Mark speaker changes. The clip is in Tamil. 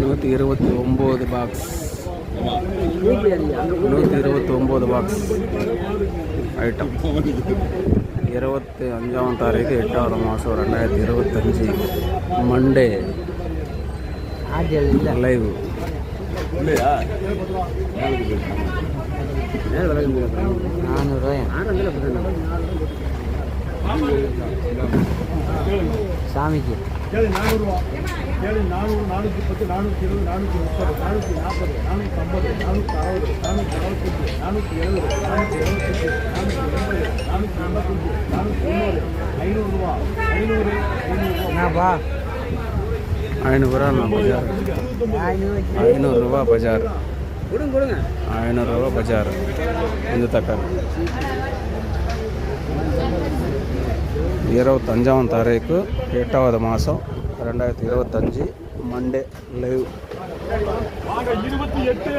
Speaker 1: நூற்றி இருபத்தி ஒம்பது பாக்ஸ் நூற்றி இருபத்தி ஒம்பது பாக்ஸ் ஐட்டம் இருபத்தி அஞ்சாம் தாரீக்கு எட்டாவது மாதம் ரெண்டாயிரத்தி இருபத்தஞ்சி மண்டே லைவ்
Speaker 2: சாமிக்கு
Speaker 3: ஏழு நானூறுவா ஏழு நானூறு நானூற்றி பத்து நானூற்றி இருபது நானூற்றி முப்பது நானூற்றி நாற்பது நானூற்றி ஐம்பது நானூற்றி அறுபது நானூற்றி அறுபத்தஞ்சு நானூற்றி எழுபது நானூற்றி எழுபத்தஞ்சு நானூற்றி எண்பது நானூற்றி எண்பத்தஞ்சு நானூற்றி தொண்ணூறு ஐநூறுரூவா ஐநூறு ஐநூறுரூவா
Speaker 1: ஐநூறுரூவா நான் பஜார். ஐநூறுரூவா பஜார். ஐநூறுரூவா பஜார். இந்த தக்காளி. இருபத்தஞ்சாம் தாரீக்கு எட்டாவது மாதம் ரெண்டாயிரத்தி இருபத்தஞ்சி மண்டே லைவ்
Speaker 3: இருபத்தி எட்டு